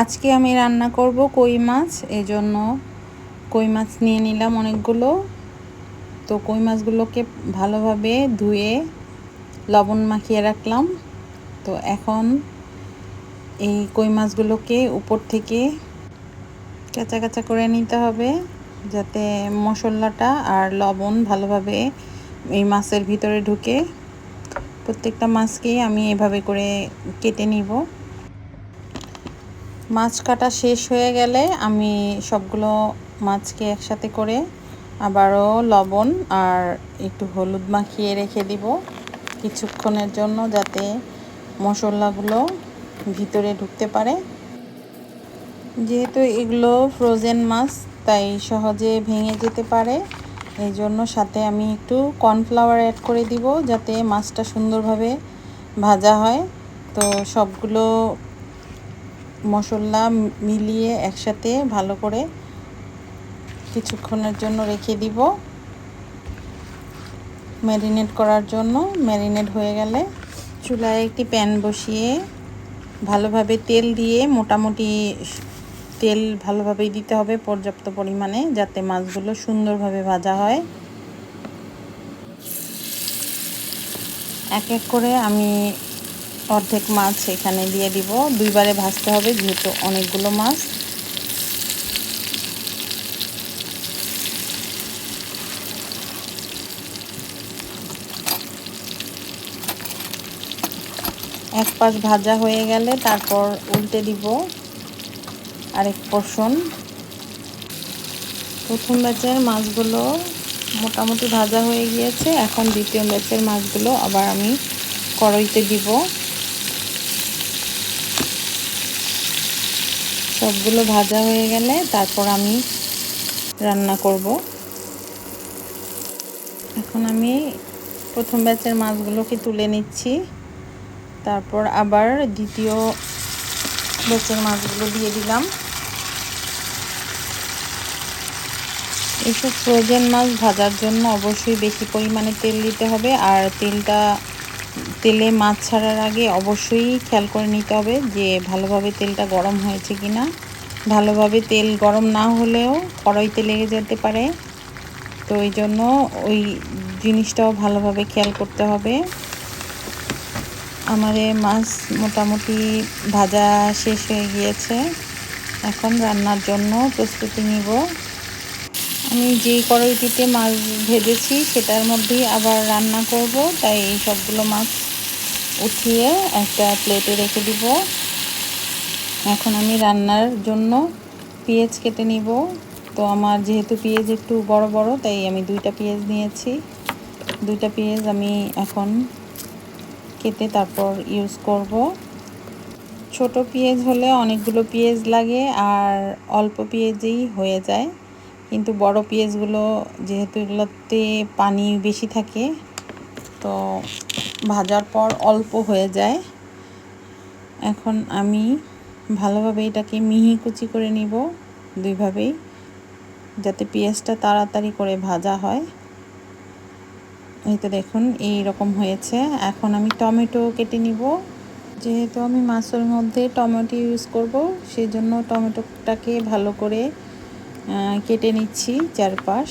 আজকে আমি রান্না করব কই মাছ এই জন্য কই মাছ নিয়ে নিলাম অনেকগুলো। তো কই মাছগুলোকে ভালোভাবে ধুয়ে লবণ মাখিয়ে রাখলাম। তো এখন এই কই মাছগুলোকে উপর থেকে কাঁচা কাঁচা করে নিতে হবে, যাতে মশলাটা আর লবণ ভালোভাবে এই মাছের ভিতরে ঢুকে। প্রত্যেকটা মাছকেই আমি এভাবে করে কেটে নিব। মাছ কাটা শেষ হয়ে গেলে আমি সবগুলো মাছকে একসাথে করে আবারও লবণ আর একটু হলুদ মাখিয়ে রেখে দিব কিছুক্ষণের জন্য যাতে মশলাগুলো ভিতরে ঢুকতে পারে। যেহেতু এগুলো ফ্রোজেন মাছ, তাই সহজে ভেঙে যেতে পারে। এই জন্য সাথে আমি একটু কর্নফ্লাওয়ার অ্যাড করে দিব যাতে মাছটা সুন্দরভাবে ভাজা হয়। তো সবগুলো মশলা মিলিয়ে একসাথে ভালো করে কিছুক্ষণের জন্য রেখে দিব। ম্যারিনেট করার জন্য। ম্যারিনেট হয়ে গেলে চুলায় একটি প্যান বসিয়ে ভালোভাবে তেল দিয়ে মোটামুটি তেল ভালোভাবেই দিতে হবে পর্যাপ্ত পরিমাণে যাতে মাছগুলো সুন্দরভাবে ভাজা হয়। এক এক করে আমি অর্ধেক মাছ এখানে দিয়ে দিব। দুইবারে ভাজতে হবে, যেহেতু অনেকগুলো মাছ। এক পাশ ভাজা হয়ে গেলে তারপর উল্টে দিব আরেক পোর্শন প্রথম ব্যাচের মাছগুলো মোটামুটি ভাজা হয়ে গিয়েছে। এখন দ্বিতীয় ব্যাচের মাছগুলো আবার আমি কড়াইতে দিব। সবগুলো ভাজা হয়ে গেলে তারপর আমি রান্না করব। এখন আমি প্রথম ব্যাচের মাছগুলোকে তুলে নিচ্ছি। তারপর আবার দ্বিতীয় ব্যাচের মাছগুলো দিয়ে দিলাম। এইসব ফ্রোজেন মাছ ভাজার জন্য অবশ্যই বেশি পরিমাণে তেল দিতে হবে। আর তেলটা তেলে মাছ ছাড়ার আগে অবশ্যই খেয়াল করে নিতে হবে যে ভালোভাবে তেলটা গরম হয়েছে কি না। ভালোভাবে তেল গরম না হলেও কড়াইতে লেগে যেতে পারে। তো এই জন্য ওই জিনিসটাও ভালোভাবে খেয়াল করতে হবে। আমাদের মাছ মোটামুটি ভাজা শেষ হয়ে গিয়েছে। এখন রান্নার জন্য প্রস্তুতি নিব। আমি যেই কড়াইটিতে মাছ ভেজেছি সেটার মধ্যেই আবার রান্না করব, তাই এই সবগুলো মাছ উঠিয়ে একটা প্লেটে রেখে দিব। এখন আমি রান্নার জন্য পেঁয়াজ কেটে নিব। তো আমার যেহেতু পেঁয়াজ একটু বড় বড়, তাই আমি দুইটা পেঁয়াজ নিয়েছি। দুইটা পেঁয়াজ আমি এখন কেটে তারপর ইউজ করব। ছোট পেঁয়াজ হলে অনেকগুলো পেঁয়াজ লাগে আর অল্প পেঁয়াজেই হয়ে যায়। কিন্তু বড় পেঁয়াজগুলো যেহেতু এগুলোতে পানি বেশি থাকে, তো ভাজার পর অল্প হয়ে যায়। এখন আমি ভালোভাবে এটাকে মিহি কুচি করে নিব দুইভাবেই, যাতে পেঁয়াজটা তাড়াতাড়ি করে ভাজা হয়। এই তো দেখুন, এই রকম হয়েছে। এখন আমি টমেটো কেটে নিব। যেহেতু আমি মাছের মধ্যে টমেটো ইউজ করব সেই জন্য টমেটোটাকে ভালো করে কেটে নিচ্ছি চারপাশ।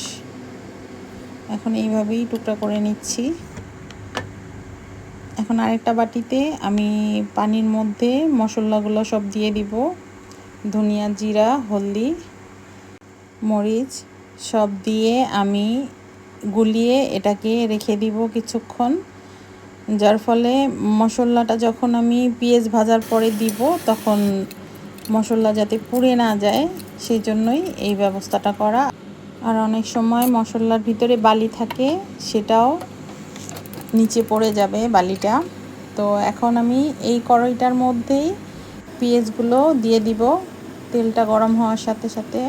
এখন এইভাবেই টুকরা করে নিচ্ছি। এখন আরেকটা বাটিতে আমি পানির মধ্যে মশলাগুলো সব দিয়ে দিব। ধনিয়া জিরা, হলদি, মরিচ সব দিয়ে আমি গুলিয়ে এটাকে রেখে দিব কিছুক্ষণ। যার ফলে মশলাটা যখন আমি পেঁয়াজ ভাজার পরে দিব, তখন মশলা যাতে পুড়ে না যায় সেই জন্যই এই ব্যবস্থাটা করা। আর অনেক সময় মশলার ভিতরে বালি থাকে, সেটাও নিচে পড়ে যাবে বালিটা। তো এখন আমি এই কড়াইটার মধ্যেই পেঁয়াজগুলো দিয়ে দিব। তেলটা গরম হওয়ার সাথে সাথে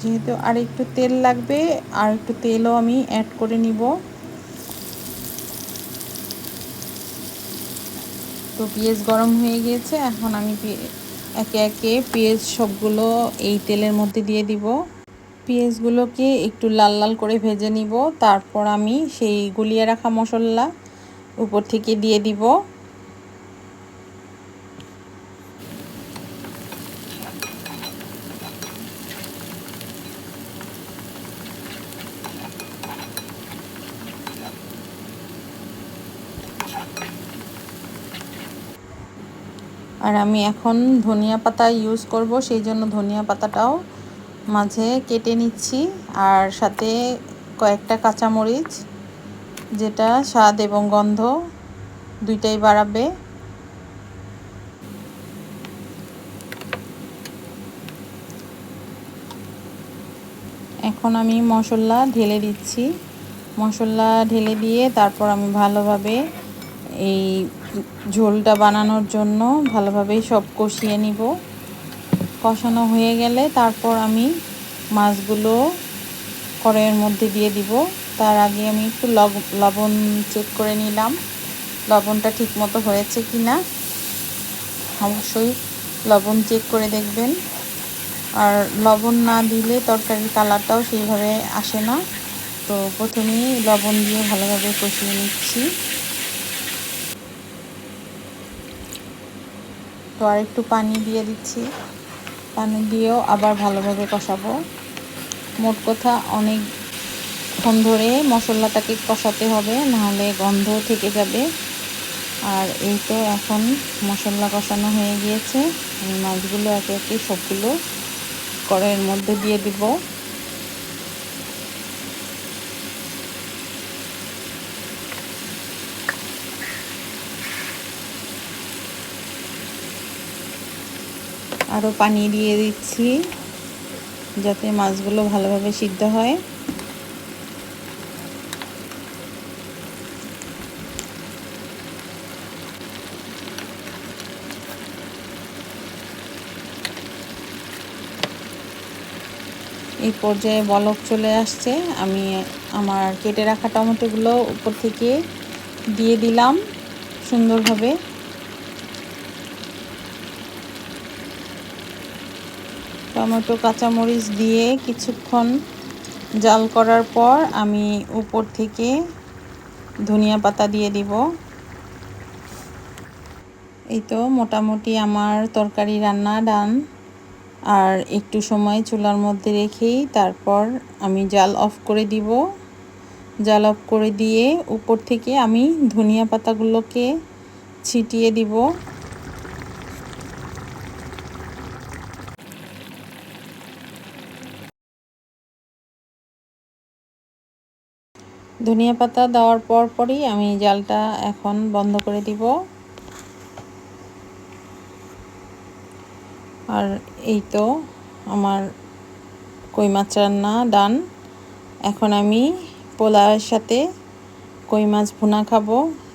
যেহেতু আর একটু তেল লাগবে, আর একটু তেলও আমি অ্যাড করে নিব। তো পেঁয়াজ গরম হয়ে গিয়েছে, এখন আমি একে একে পেঁয়াজ সবগুলো এই তেলের মধ্যে দিয়ে দিব। পেঁয়াজগুলোকে একটু লাল লাল করে ভেজে নিব। তারপর আমি সেই গুলিয়ে রাখা মশলা উপর থেকে দিয়ে দিব। আর আমি এখন ধনিয়া পাতা ইউজ করব, সেই জন্য ধনিয়া পাতাটাও মাঝে কেটে নিচ্ছি আর সাথে কয়েকটা কাঁচামরিচ, যেটা স্বাদ এবং গন্ধ দুইটাই বাড়াবে। এখন আমি মশলা ঢেলে দিচ্ছি। মশলা ঢেলে দিয়ে তারপর আমি ভালোভাবে এই ঝোলটা বানানোর জন্য ভালোভাবেই সব কষিয়ে নিব। কষানো হয়ে গেলে তারপর আমি মাছগুলো কড়াইয়ের মধ্যে দিয়ে দিব। তার আগে আমি একটু লবণ চেক করে নিলাম। লবণটা ঠিক মতো হয়েছে কি না অবশ্যই লবণ চেক করে দেখবেন। আর লবণ না দিলে তরকারির কালারটাও সেইভাবে আসে না। তো প্রথমেই লবণ দিয়ে ভালোভাবে কষিয়ে নিচ্ছি। তো আর একটু পানি দিয়ে দিচ্ছি। পানি দিয়েও আবার ভালোভাবে কষাবো। মোট কথা অনেকক্ষণ ধরে মশলাটাকে কষাতে হবে, নাহলে গন্ধ থেকে যাবে। আর এই তো এখন মশলা কষানো হয়ে গিয়েছে। মাছগুলো একে একে সবগুলো কড়াইয়ের মধ্যে দিয়ে দিব। আরও পানি দিয়ে দিচ্ছি যাতে মাছগুলো ভালোভাবে সিদ্ধ হয়। এই পর্যায়ে বলক চলে আসছে। আমি আমার কেটে রাখা টমেটোগুলো উপর থেকে দিয়ে দিলাম সুন্দরভাবে। টমেটো, কাঁচামরিচ দিয়ে কিছুক্ষণ জাল করার পর আমি উপর থেকে ধনিয়া পাতা দিয়ে দিব। এই তো মোটামুটি আমার তরকারি রান্না ডান। আর একটু সময় চুলার মধ্যে রেখেই তারপর আমি জাল অফ করে দিব। জাল অফ করে দিয়ে উপর থেকে আমি ধনিয়া পাতাগুলোকে ছিটিয়ে দিব। ধনিয়া পাতা দেওয়ার পর পরই আমি জালটা এখন বন্ধ করে দিব। আর এই তো আমার কই মাছ রান্না ডান। এখন আমি পোলাওয়ের সাথে কই মাছ ভুনা খাব,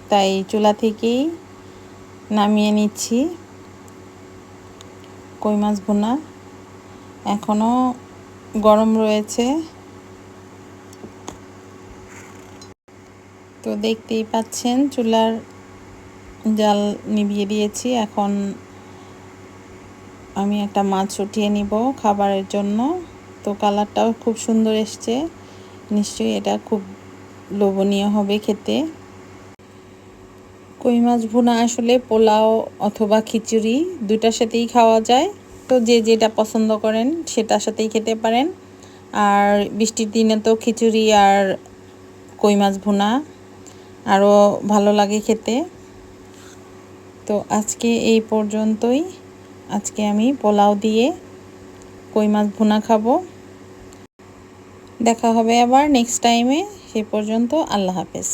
তাই চুলা থেকেই নামিয়ে নিচ্ছি কই মাছ ভুনা। এখনও গরম রয়েছে। তো দেখতেই পাচ্ছেন, চুলার জাল নিভিয়ে দিয়েছি। এখন আমি একটা মাছ উঠিয়ে নিব খাবারের জন্য। তো কালারটাও খুব সুন্দর এসছে। নিশ্চয়ই এটা খুব লোভনীয় হবে খেতে। কই মাছ ভুনা আসলে পোলাও অথবা খিচুড়ি দুটার সাথেই খাওয়া যায়। তো যে যেটা পছন্দ করেন সেটার সাথেই খেতে পারেন। আর বৃষ্টির দিনে তো খিচুড়ি আর কই মাছ ভুনা আরও ভালো লাগে খেতে। তো আজকে এই পর্যন্তই। আজকে আমি পোলাও দিয়ে কই মাছ ভুনা খাব। দেখা হবে আবার নেক্সট টাইমে সে পর্যন্ত আল্লাহ হাফেজ।